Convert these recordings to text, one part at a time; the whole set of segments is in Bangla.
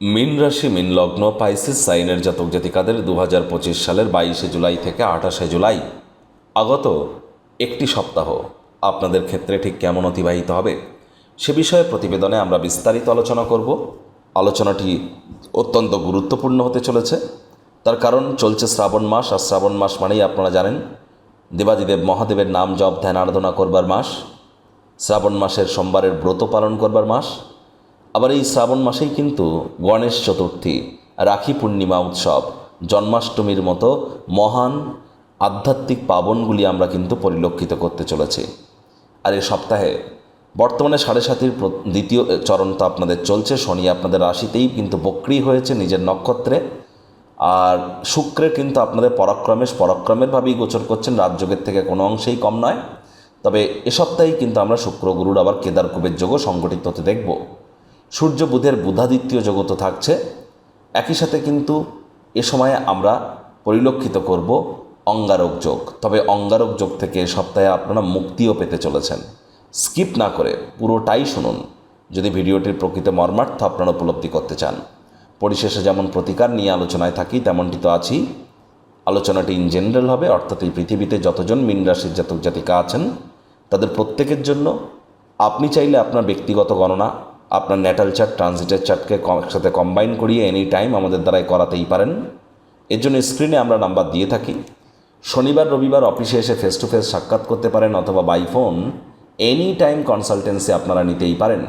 মিন রাশি, মিন লগ্ন, পাইসিস, সাইনের জাতক জাতিকাদের দু পঁচিশ সালের বাইশে জুলাই থেকে আঠাশে জুলাই আগত একটি সপ্তাহ। আপনাদের ক্ষেত্রে ঠিক কেমন অতিবাহিত হবে সে বিষয়ে প্রতিবেদনে আমরা বিস্তারিত আলোচনা করব। আলোচনাটি অত্যন্ত গুরুত্বপূর্ণ হতে চলেছে। তার কারণ চলছে শ্রাবণ মাস, আর শ্রাবণ মাস মানেই আপনারা জানেন দেবাদিদেব মহাদেবের নাম জপ, ধ্যান, আরাধনা করবার মাস। শ্রাবণ মাসের সোমবারের ব্রত পালন করবার মাস। আবার এই শ্রাবণ মাসেই কিন্তু গণেশ চতুর্থী, রাখি পূর্ণিমা উৎসব, জন্মাষ্টমীর মতো মহান আধ্যাত্মিক পাবনগুলি আমরা কিন্তু পরিলক্ষিত করতে চলেছি। আর এই সপ্তাহে বর্তমানে সাড়ে সাতির দ্বিতীয় চরণ তো আপনাদের চলছে, শনি আপনাদের রাশিতেই কিন্তু বক্রি হয়েছে নিজের নক্ষত্রে। আর শুক্রের কিন্তু আপনাদের পরাক্রমে পরাক্রমেরভাবেই গোচর করছেন রাজযোগের থেকে কোনো অংশেই কম নয়। তবে এ সপ্তাহেই কিন্তু আমরা শুক্র, গুরুর, আবার কেদার কুবের যোগও সংগঠিত হতে দেখব। সূর্য বুধের বুধাদিত্য জগৎ থাকছে, একই সাথে কিন্তু এ সময়ে আমরা পরিলক্ষিত করব অঙ্গারক যোগ। তবে অঙ্গারক যোগ থেকে সপ্তাহে আপনারা মুক্তিও পেতে চলেছেন। স্কিপ না করে পুরোটাই শুনুন। যদি ভিডিওটির প্রকৃত মর্মার্থ আপনারা উপলব্ধি করতে চান। পরিশেষে যেমন প্রতিকার নিয়ে আলোচনায় থাকি, তেমনটি তো আছি আলোচনাটি ইন জেনারেল হবে, অর্থাৎ এই পৃথিবীতে যতজন মিন রাশির জাতক জাতিকা আছেন, তাদের প্রত্যেকের জন্য আপনি চাইলে আপনার ব্যক্তিগত গণনা আপনার ন্যাটাল চার্ট ট্রানজিটের চার্টকে একসাথে কম্বাইন করিয়ে এনি টাইম আমাদের দ্বারাই করাতেই পারেন। এর জন্য স্ক্রিনে আমরা নাম্বার দিয়ে থাকি। শনিবার, রবিবার অফিসে এসে ফেস টু ফেস সাক্ষাৎ করতে পারেন অথবা by phone any time consultancy আপনারা নিতেই পারেন।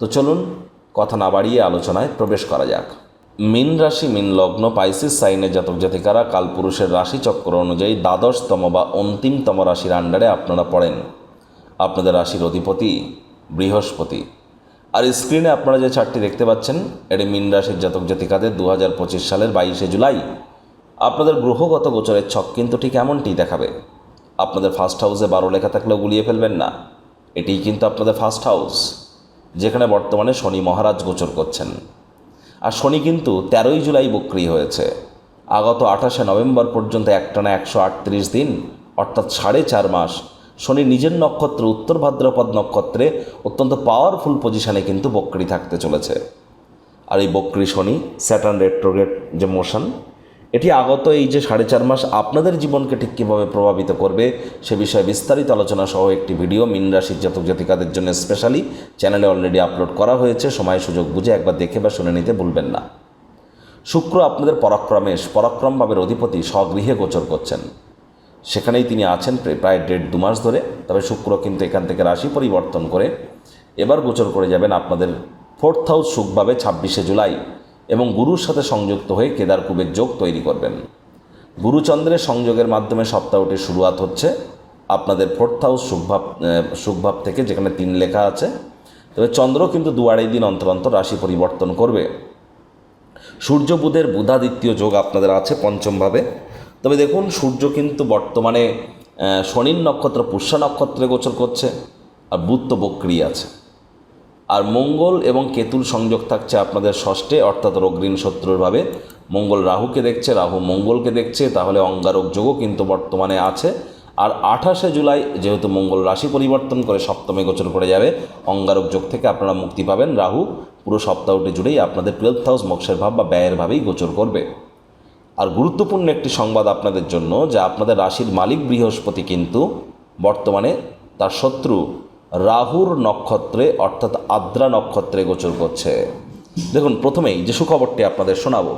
তো চলুন, কথা না বাড়িয়ে আলোচনায় প্রবেশ করা যাক। মিন রাশি, মিন লগ্ন পাইসিস সাইনের জাতক জাতিকারা কালপুরুষের রাশি চক্র অনুযায়ী দ্বাদশতম বা অন্তিমতম রাশির আন্ডারে আপনারা পড়েন। আপনাদের রাশির অধিপতি বৃহস্পতি। আর স্ক্রিনে আপনারা যে চারটি দেখতে পাচ্ছেন, এটি মিন রাশির জাতক জাতিকাদের দু হাজার পঁচিশ সালের বাইশে জুলাই। আপনাদের গ্রহগত গোচরের ছক কিন্তু ঠিক এমনটি দেখাবে। আপনাদের ফার্স্ট হাউসে বারো লেখা থাকলেও গুলিয়ে ফেলবেন না। এটিই কিন্তু আপনাদের ফার্স্ট হাউস যেখানে বর্তমানে শনি মহারাজ গোচর করছেন। আর শনি কিন্তু তেরোই জুলাই বক্রি হয়েছে। আগত আঠাশে নভেম্বর পর্যন্ত একটানা একশো আটত্রিশ দিন, অর্থাৎ সাড়ে চার মাস শনি নিজের নক্ষত্র, উত্তর ভাদ্রপদ নক্ষত্রে অত্যন্ত পাওয়ারফুল পজিশনে কিন্তু বক্রি থাকতে চলেছে। আর এই বক্রি শনি স্যাটার্ন রেট্রোগেট যে মোশন এটি আগত এই যে সাড়ে চার মাস আপনাদের জীবনকে ঠিক কীভাবে প্রভাবিত করবে সে বিষয়ে বিস্তারিত আলোচনা সহ একটি ভিডিও মিন রাশির জাতক জাতিকাদের জন্য স্পেশালি চ্যানেলে অলরেডি আপলোড করা হয়েছে। সময় সুযোগ বুঝে একবার দেখে বা শুনে নিতে ভুলবেন না। শুক্র আপনাদের পরাক্রমেশ পরাক্রমভাবের অধিপতি, স্বগৃহে গোচর করছেন। সেখানেই তিনি আছেন প্রায়- দেড় দু মাস ধরে। তবে শুক্র কিন্তু এখান থেকে রাশি পরিবর্তন করে এবার গোচর করে যাবেন আপনাদের ফোর্থ হাউস সুখভাবে ছাব্বিশে জুলাই এবং গুরুর সাথে সংযুক্ত হয়ে কেদার কুবের যোগ তৈরি করবেন। গুরুচন্দ্রের সংযোগের মাধ্যমে সপ্তাহটি শুরুয়াত হচ্ছে আপনাদের ফোর্থ হাউস সুখভাব সুখভাব থেকে, যেখানে তিন লেখা আছে। তবে চন্দ্র কিন্তু দু আড়াই দিন অন্তর অন্তর রাশি পরিবর্তন করবে। সূর্য বুধের বুধাদিত্য যোগ আপনাদের আছে পঞ্চমভাবে। তবে দেখুন, সূর্য কিন্তু বর্তমানে শনির নক্ষত্র, পুষ্যা নক্ষত্রে গোচর করছে, আর বুধ তো আছে। আর মঙ্গল এবং কেতুর সংযোগ থাকছে আপনাদের ষষ্ঠে, অর্থাৎ রোগঋণ শত্রুরভাবে মঙ্গল রাহুকে দেখছে, রাহু মঙ্গলকে দেখছে, তাহলে অঙ্গারক যোগও কিন্তু বর্তমানে আছে। আর আঠাশে জুলাই, যেহেতু মঙ্গল রাশি পরিবর্তন করে সপ্তমে গোচর করে যাবে, অঙ্গারক যোগ থেকে আপনারা মুক্তি পাবেন। রাহু পুরো সপ্তাহটি জুড়েই আপনাদের টুয়েলথ হাউস মোক্ষের ভাব বা ব্যয়ের ভাবেই গোচর করবে। আর গুরুত্বপূর্ণ একটি সংবাদ আপনাদের জন্য যে আপনাদের রাশির মালিক বৃহস্পতি কিন্তু বর্তমানে তার শত্রু রাহুর নক্ষত্রে অর্থাৎ আদ্রা নক্ষত্রে গোচর করছে। দেখুন, প্রথমেই যে সুখবরটি আপনাদের শোনাবো,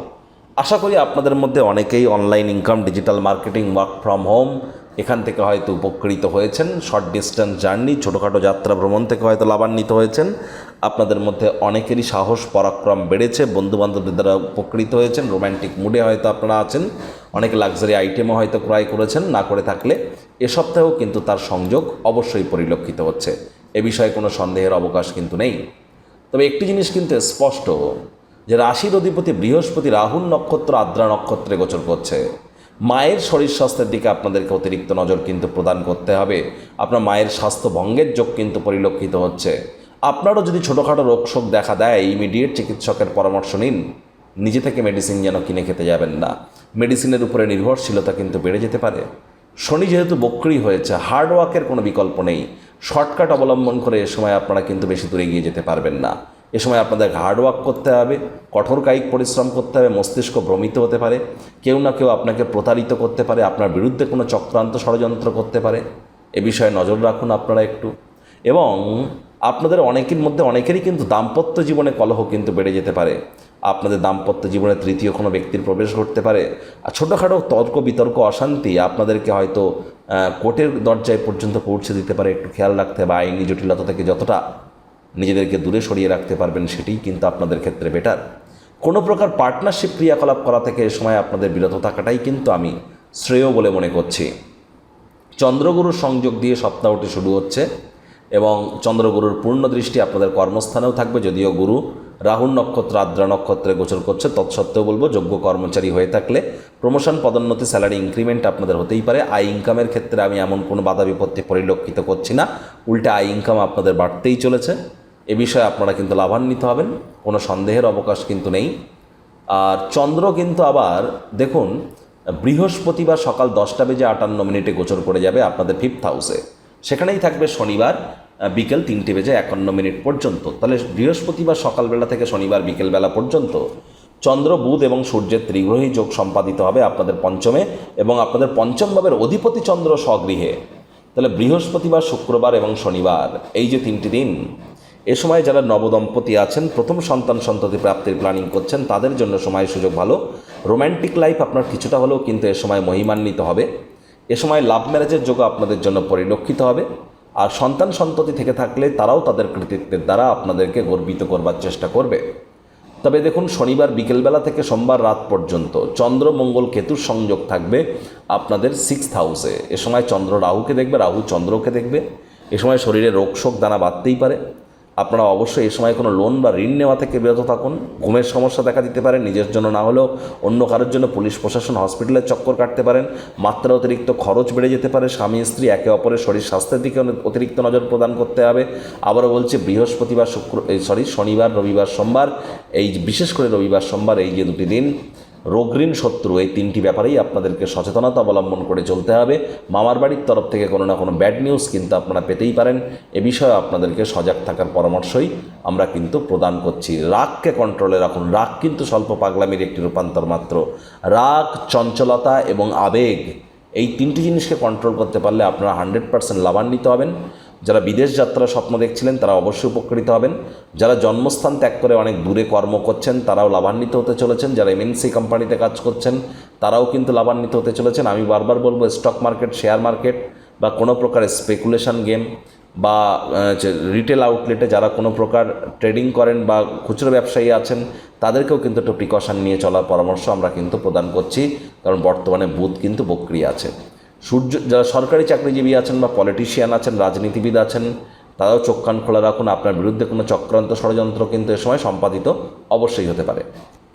আশা করি আপনাদের মধ্যে অনেকেই online income digital marketing work from home এখান থেকে হয়তো উপকৃত হয়েছেন শর্ট ডিস্টেন্স জার্নি ছোটোখাটো যাত্রা ভ্রমণ থেকে হয়তো লাভান্বিত হয়েছেন। আপনাদের মধ্যে অনেকেরই সাহস, পরাক্রম বেড়েছে। বন্ধুবান্ধবদের দ্বারা উপকৃত হয়েছেন। রোম্যান্টিক মুডে হয়তো আপনারা আছেন। অনেক লাক্সারি আইটেমও হয়তো ক্রয় করেছেন। না করে থাকলে এ সপ্তাহেও কিন্তু তার সংযোগ অবশ্যই পরিলক্ষিত হচ্ছে। এ বিষয়ে কোনো সন্দেহের অবকাশ কিন্তু নেই। তবে একটি জিনিস কিন্তু স্পষ্ট, যে রাশির অধিপতি বৃহস্পতি রাহুল নক্ষত্র আদ্রা নক্ষত্রে গোচর করছে। মায়ের শরীর স্বাস্থ্যের দিকে আপনাদেরকে অতিরিক্ত নজর কিন্তু প্রদান করতে হবে। আপনার মায়ের স্বাস্থ্য ভঙ্গের যোগ কিন্তু পরিলক্ষিত হচ্ছে। আপনারও যদি ছোটোখাটো রোগ শোক দেখা দেয় ইমিডিয়েট চিকিৎসকের পরামর্শ নিন। নিজে থেকে মেডিসিন যেন কিনে খেতে যাবেন না। মেডিসিনের উপরে নির্ভরশীলতা কিন্তু বেড়ে যেতে পারে। শনি যেহেতু বক্রি হয়েছে হার্ড ওয়ার্কের কোনো বিকল্প নেই। শর্টকাট অবলম্বন করে এ সময় আপনারা কিন্তু বেশি দূরে এগিয়ে যেতে পারবেন না। এ সময় আপনাদের হার্ডওয়ার্ক করতে হবে, কঠোর কায়িক পরিশ্রম করতে হবে, মস্তিষ্ক ভ্রমিত হতে পারে। কেউ না কেউ আপনাকে প্রতারিত করতে পারে, আপনার বিরুদ্ধে কোনো চক্রান্ত ষড়যন্ত্র করতে পারে। এ বিষয়ে নজর রাখুন আপনারা একটু। এবং আপনাদের অনেকের মধ্যে অনেকেরই কিন্তু দাম্পত্য জীবনে কলহ কিন্তু বেড়ে যেতে পারে। আপনাদের দাম্পত্য জীবনে তৃতীয় কোনো ব্যক্তির প্রবেশ ঘটতে পারে। আর ছোটোখাটো তর্ক, বিতর্ক, অশান্তি আপনাদেরকে হয়তো কোর্টের দরজায় পর্যন্ত পৌঁছে দিতে পারে। একটু খেয়াল রাখতে বা আইনি জটিলতা থেকে যতটা নিজেদেরকে দূরে সরিয়ে রাখতে পারবেন সেটাই কিন্তু আপনাদের ক্ষেত্রে বেটার কোনো প্রকার পার্টনারশিপ ক্রিয়াকলাপ করা থেকে এ সময় আপনাদের বিরত থাকাটাই কিন্তু আমি শ্রেয় বলে মনে করছি। চন্দ্রগুরুর সংযোগ দিয়ে সপ্তাহটি শুরু হচ্ছে। এবং চন্দ্রগুরুর পূর্ণ দৃষ্টি আপনাদের কর্মস্থানেও থাকবে, যদিও গুরু রাহুল নক্ষত্র, আদ্রা নক্ষত্রে গোচর করছে, তৎসত্ত্বেও বলব যোগ্য কর্মচারী হয়ে থাকলে প্রমোশন পদোন্নতি স্যালারি ইনক্রিমেন্ট আপনাদের হতেই পারে। আই ইনকামের ক্ষেত্রে আমি এমন কোনো বাধা বিপত্তি পরিলক্ষিত করছি না। উল্টে আই ইনকাম আপনাদের বাড়তেই চলেছে। এ বিষয়ে আপনারা কিন্তু লাভান্বিত হবেন, কোনো সন্দেহের অবকাশ কিন্তু নেই। আর চন্দ্র কিন্তু আবার, দেখুন, বৃহস্পতিবার সকাল দশটা বেজে আটান্ন মিনিটে গোচর করে যাবে আপনাদের ফিফথ হাউসে সেখানেই থাকবে শনিবার বিকেল তিনটে বেজে একান্ন মিনিট পর্যন্ত। তাহলে বৃহস্পতিবার সকালবেলা থেকে শনিবার বিকেলবেলা পর্যন্ত চন্দ্র, বুধ এবং সূর্যের ত্রিগ্রহী যোগ সম্পাদিত হবে আপনাদের পঞ্চমে এবং আপনাদের পঞ্চম ভাবের অধিপতি চন্দ্র স্বগৃহে। তাহলে বৃহস্পতিবার, শুক্রবার এবং শনিবার, এই যে তিনটি দিন, এ সময় যারা নবদম্পতি আছেন, প্রথম সন্তান সন্ততি প্রাপ্তির প্ল্যানিং করছেন, তাদের জন্য সময় সুযোগ ভালো। রোম্যান্টিক লাইফ আপনার কিছুটা হলেও কিন্তু এ সময় মহিমান্বিত হবে। এ সময় লাভ ম্যারেজের যোগ আপনাদের জন্য পরিলক্ষিত হবে। আর সন্তান সন্ততি থেকে থাকলে তারাও তাদের কৃতিত্বের দ্বারা আপনাদেরকে গর্বিত করবার চেষ্টা করবে। তবে দেখুন, শনিবার বিকেলবেলা থেকে সোমবার রাত পর্যন্ত চন্দ্র মঙ্গল কেতুর সংযোগ থাকবে আপনাদের সিক্স হাউসে এ সময় চন্দ্র রাহুকে দেখবে, রাহু চন্দ্রকে দেখবে। এ সময় শরীরে রোগ শোক দানা বাঁধতেই পারে। আপনারা অবশ্যই এই সময় কোনো লোন বা ঋণ নেওয়া থেকে বিরত থাকুন। ঘুমের সমস্যা দেখা দিতে পারে, নিজের জন্য না হলেও অন্য কারোর জন্য পুলিশ, প্রশাসন, হসপিটালের চক্কর কাটতে পারেন। মাত্রা অতিরিক্ত খরচ বেড়ে যেতে পারে, স্বামী, স্ত্রী, একে অপরের শরীর স্বাস্থ্যের দিকে অতিরিক্ত নজর প্রদান করতে হবে। আবারও বলছি, বৃহস্পতিবার, শুক্র সরি শনিবার, রবিবার, সোমবার, এই বিশেষ করে রবিবার, সোমবার এই যে দুটি দিন রোগঋণ শত্রু, এই তিনটি ব্যাপারেই আপনাদেরকে সচেতনতা অবলম্বন করে চলতে হবে। মামার বাড়ির তরফ থেকে কোনো না কোনো ব্যাড নিউজ কিন্তু আপনারা পেতেই পারেন। এ বিষয়ে আপনাদেরকে সজাগ থাকার পরামর্শই আমরা কিন্তু প্রদান করছি। রাগকে কন্ট্রোলে রাখুন। রাগ কিন্তু স্বল্প পাগলামির একটি রূপান্তর মাত্র। রাগ, চঞ্চলতা এবং আবেগ, এই তিনটি জিনিসকে কন্ট্রোল করতে পারলে আপনারা হান্ড্রেড পার্সেন্ট লাভান্বিত হবেন। যারা বিদেশ যাত্রার স্বপ্ন দেখছিলেন, তারা অবশ্যই উপকৃত হবেন। যারা জন্মস্থান ত্যাগ করে অনেক দূরে কর্ম করছেন, তারাও লাভান্বিত হতে চলেছেন। যারা এমএনসি কোম্পানিতে কাজ করছেন, তারাও কিন্তু লাভান্বিত হতে চলেছেন। আমি বারবার বলব স্টক মার্কেট শেয়ার মার্কেট বা কোনো প্রকার স্পেকুলেশন গেম বা রিটেল আউটলেটে যারা কোনো প্রকার ট্রেডিং করেন বা খুচরো ব্যবসায়ী আছেন, তাদেরকেও কিন্তু একটু প্রিকশন নিয়ে চলার পরামর্শ আমরা কিন্তু প্রদান করছি। কারণ বর্তমানে বুধ কিন্তু বক্রিয়া আছে। সূর্য, যারা সরকারি চাকরিজীবী আছেন বা পলিটিশিয়ান আছেন, রাজনীতিবিদ আছেন, তারাও চোখ কান খোলা রাখুন, আপনার বিরুদ্ধে কোনো চক্রান্ত ষড়যন্ত্র কিন্তু এ সময় সম্পাদিত অবশ্যই হতে পারে।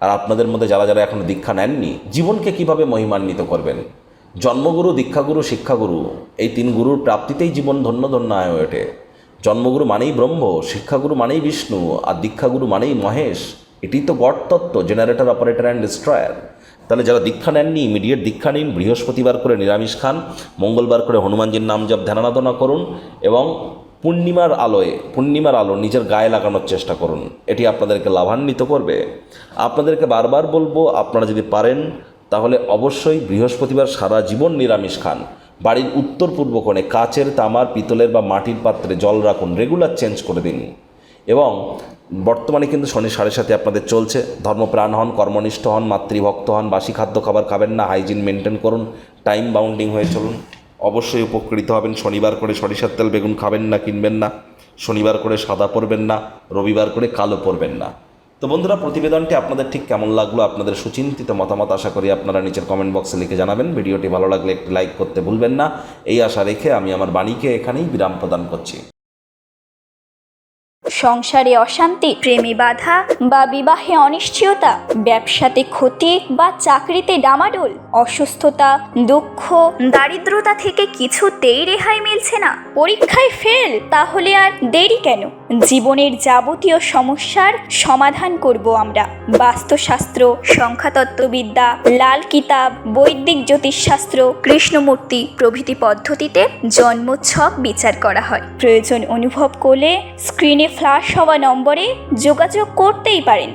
আর আপনাদের মধ্যে যারা যারা এখনও দীক্ষা নেননি, জীবনকে কীভাবে মহিমান্বিত করবেন? জন্মগুরু, দীক্ষাগুরু, শিক্ষাগুরু, এই তিন গুরুর প্রাপ্তিতেই জীবন ধন্য ধন্য হয়ে ওঠে। জন্মগুরু মানেই ব্রহ্ম, শিক্ষাগুরু মানেই বিষ্ণু, আর দীক্ষাগুরু মানেই মহেশ। এটি তো গড তত্ত্ব জেনারেটর অপারেটর অ্যান্ড ডিস্ট্রয়ার তাহলে যারা দীক্ষা নেননি ইমিডিয়েট দীক্ষা নিন, বৃহস্পতিবার করে নিরামিষ খান, মঙ্গলবার করে হনুমানজির নাম জপ, ধ্যানারাধনা করুন, এবং পূর্ণিমার আলোয়, পূর্ণিমার আলো নিজের গায়ে লাগানোর চেষ্টা করুন। এটি আপনাদেরকে লাভান্বিত করবে। আপনাদেরকে বারবার বলব, আপনারা যদি পারেন, তাহলে অবশ্যই বৃহস্পতিবার সারা জীবন নিরামিষ খান। বাড়ির উত্তর পূর্ব কোণে কাচের, তামার, পিতলের বা মাটির পাত্রে জল রাখুন, রেগুলার চেঞ্জ করে দিন। এবং বর্তমানে কিন্তু শনি সাড়ে সাথে আপনাদের চলছে। ধর্মপ্রাণ হন, কর্মনিষ্ঠ হন, মাতৃভক্ত হন, বাসি খাদ্য খাবার খাবেন না, হাইজিন মেনটেন করুন, টাইম বাউন্ডিং হয়ে চলুন। অবশ্যই উপকৃত হবেন। শনিবার করে সরিষার তেল বেগুন খাবেন না, কিনবেন না। শনিবার করে সাদা পরবেন না, রবিবার করে কালো পরবেন না। তো বন্ধুরা, প্রতিবেদনটি আপনাদের ঠিক কেমন লাগল, আপনাদের সুচিন্তিত মতামত আশা করি আপনারা নিচের কমেন্ট বক্সে লিখে জানাবেন। ভিডিওটি ভালো লাগলে একটি লাইক করতে ভুলবেন না। এই আশা রেখে আমি আমার বাণীকে এখানেই বিরাম প্রদান করছি। সংসারে অশান্তি, প্রেমে বাধা বা বিবাহে অনিশ্চয়তা, ব্যবসাতে ক্ষতি বা চাকরিতে ডামাডোল। অসুস্থতা, দুঃখ, দারিদ্রতা থেকে কিছুতেই রেহাই মিলছে না। পরীক্ষায় ফেল, তাহলে আর দেরি কেন? জীবনের যাবতীয় সমস্যার সমাধান করব আমরা। বাস্তুশাস্ত্র, সংখ্যাতত্ত্ববিদ্যা, লাল কিতাব, বৈদিক জ্যোতিষশাস্ত্র, কৃষ্ণমূর্তি প্রভৃতি পদ্ধতিতে জন্মছক বিচার করা হয়। প্রয়োজন অনুভব করলে স্ক্রিনে ফ্ল্যাশ হওয়া নম্বরে যোগাযোগ করতেই পারেন।